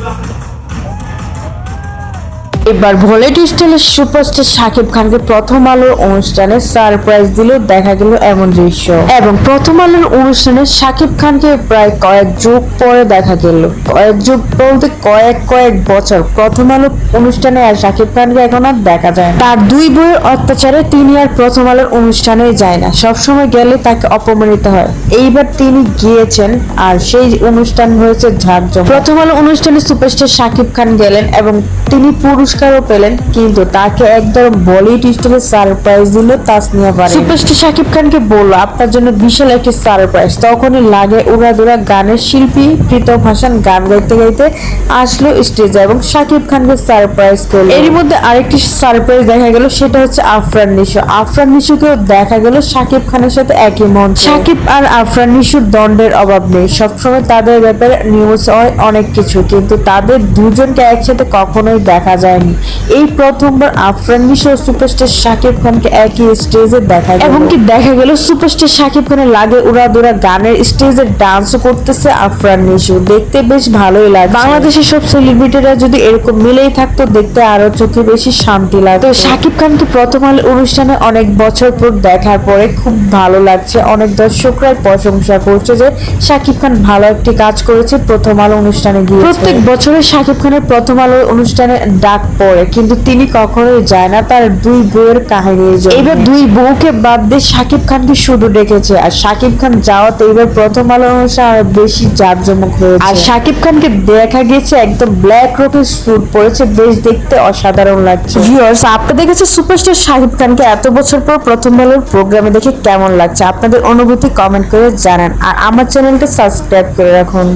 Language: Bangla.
몰라 এবার ভোলেট স্টাইলের সুপারস্টার শাকিব খানকে প্রথম আলোর অনুষ্ঠানে সারপ্রাইজ দিল, দেখা গেল এমন দৃশ্য। এবং প্রথম আলোর অনুষ্ঠানে শাকিব খানকে প্রায় কয়েক যুগ পরে দেখা গেল। কয়েক যুগ বলতে কয়েক কয়েক বছর প্রথম আলো অনুষ্ঠানে আর শাকিব খানকে এখন আর দেখা যায় তার দুই বইয়ের অত্যাচারে তিনি আর প্রথম আলোর অনুষ্ঠানে যায় না। সবসময় গেলে তাকে অপমানিত হয়। এইবার তিনি গিয়েছেন আর সেই অনুষ্ঠান হয়েছে ঝাঁকজমক। প্রথম আলো অনুষ্ঠানে সুপারস্টার শাকিব খান গেলেন এবং তিনি পুরস্কারও পেলেন কিন্তু তাকে একদম বলিউড স্টাইলে সারপ্রাইজ দিল তাসনিয়া পারে সুপারস্টার শাকিব খানকে বলল আপনার জন্য বিশাল একটি সারপ্রাইজ তখনই লাগে উড়াদুরা গানের শিল্পী প্রীতম হাসান গান গাইতে গাইতে আসলো স্টেজে এবং শাকিব খানকে সারপ্রাইজ করল। এরই মধ্যে আরেকটি সারপ্রাইজ দেখা গেল সেটা হচ্ছে আফরান নিশু। আফরান নিশুকেও দেখা গেল শাকিব খানের সাথে একই মন শাকিব আর আফরান নিশুর দণ্ডের অভাব নেই। সবসময় তাদের ব্যাপারে নিউজ হয় অনেক কিছু কিন্তু তাদের দুজনকে একসাথে কখনোই দেখা যায়নি এই প্রথমবার আফরান নিশু সুপারস্টার শাকিব খানকে একই স্টেজে দেখা গেল। এবং কি দেখা গেল সুপারস্টার শাকিব খানের লাগে উড়াদুরা গানের স্টেজে ডান্সও করতেছে আফরান নিশু দেখতে বেশ ভালোই লাগে বাংলাদেশের সব সেলিব্রিটিরা যদি এরকম মিলেই থাকতো দেখতে আরও চোখে বেশি শান্তি লাগতো। তো শাকিব খানকে প্রথম আলো অনুষ্ঠানে অনেক বছর পর দেখার পরে খুব ভালো লাগছে। অনেক দর্শকরা প্রশংসা করছে যে শাকিব খান ভালো একটি কাজ করেছে প্রথম আলো অনুষ্ঠানে গিয়ে প্রত্যেক বছরে শাকিব খানের প্রথম আলো অনুষ্ঠানে ডাক পড়ে কিন্তু তিনি কখনোই যায় না তার দুই বউয়ের কাহিনী এবার দুই বউকে বাদ দিয়ে শাকিব খানকে শুধু ডেকেছে আর শাকিব খান যাওয়াতে এবার প্রথম আলো অনুষ্ঠান আরও বেশি জাঁকজমক হয়েছে। আর শাকিব খানকে দেখা গেছে একদম ব্ল্যাক রোকের স্যুট পরেছে বেশ দেখতে অসাধারণ লাগছে। ভিউয়ার্স আপনি দেখেছে সুপারস্টার শাকিব খানকে এত বছর পর প্রথম আলোর প্রোগ্রামে দেখে কেমন লাগছে? আপনাদের অনুভূতি কমেন্ট করে জানান আর আমার চ্যানেলটা সাবস্ক্রাইব করে রাখুন।